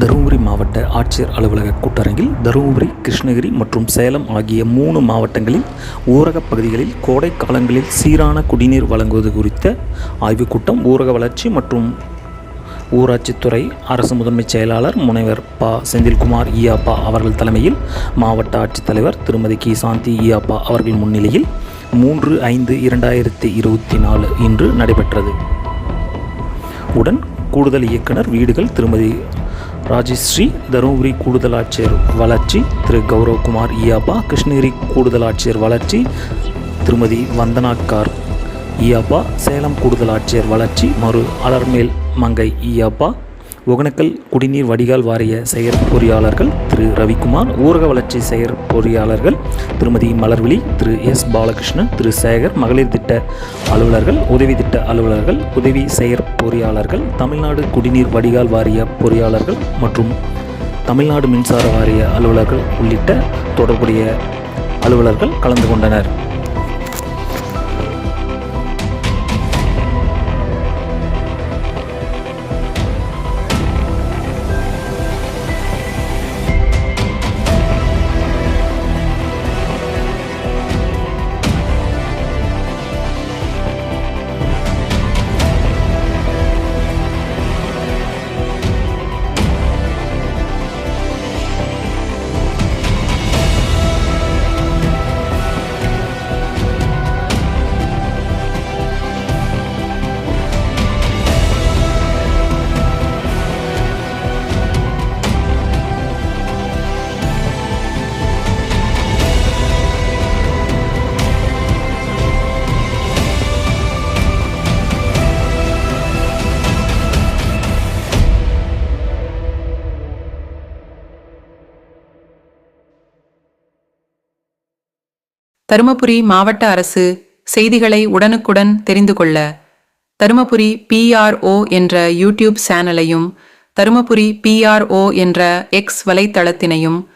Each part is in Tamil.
தருமபுரி மாவட்ட ஆட்சியர் அலுவலக கூட்டரங்கில் தருமபுரி கிருஷ்ணகிரி மற்றும் சேலம் ஆகிய மூணு மாவட்டங்களில் ஊரகப் பகுதிகளில் கோடை காலங்களில் சீரான குடிநீர் வழங்குவது குறித்த ஆய்வுக் கூட்டம் ஊரக வளர்ச்சி மற்றும் ஊராட்சித்துறை அரசு முதன்மைச் செயலாளர் முனைவர் ப. செந்தில்குமார் ஈயாப்பா அவர்கள் தலைமையில் மாவட்ட ஆட்சித்தலைவர் திருமதி கி. சாந்தி ஈயாப்பா அவர்கள் முன்னிலையில் மூன்று ஐந்து இரண்டாயிரத்தி இருபத்தி நாலு இன்று நடைபெற்றது. உடன் கூடுதல் இயக்குனர் வீடுகள் திருமதி ராஜஸ்ரீ தருமபுரி கூடுதல் ஆட்சியர் வளர்ச்சி திரு கௌரவகுமார் ஈயாப்பா கிருஷ்ணகிரி கூடுதல் ஆட்சியர் வளர்ச்சி திருமதி வந்தனா கார் சேலம் கூடுதல் ஆட்சியர் வளர்ச்சி மறு அலர்மேல் மங்கை ஈயாப்பா ஒகனக்கல் குடிநீர் வடிகால் வாரிய செயற் பொறியாளர்கள் திரு ரவிக்குமார் ஊரக வளர்ச்சி செயற் பொறியாளர்கள் திருமதி மலர்விழி திரு எஸ். பாலகிருஷ்ணன் திரு சேகர் மகளிர் திட்ட அலுவலர்கள் உதவி திட்ட அலுவலர்கள் உதவி செயற் பொறியாளர்கள் தமிழ்நாடு குடிநீர் வடிகால் வாரிய பொறியாளர்கள் மற்றும் தமிழ்நாடு மின்சார வாரிய அலுவலர்கள் உள்ளிட்ட தொடர்புடைய அலுவலர்கள் கலந்து கொண்டனர். தருமபுரி மாவட்ட அரசு செய்திகளை உடனுக்குடன் தெரிந்து கொள்ள தருமபுரி பிஆர்ஓ என்ற யூடியூப் சேனலையும் தருமபுரி பிஆர்ஓ என்ற எக்ஸ் வலைத்தளத்தினையும்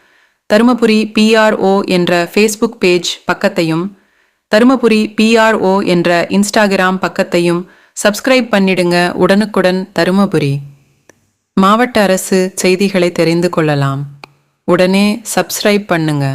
தருமபுரி பிஆர்ஓ என்ற ஃபேஸ்புக் பேஜ் பக்கத்தையும் தருமபுரி பிஆர்ஓ என்ற இன்ஸ்டாகிராம் பக்கத்தையும் சப்ஸ்கிரைப் பண்ணிடுங்க. உடனுக்குடன் தருமபுரி. மாவட்ட அரசு செய்திகளை தெரிந்து கொள்ளலாம். உடனே சப்ஸ்கிரைப் பண்ணுங்க.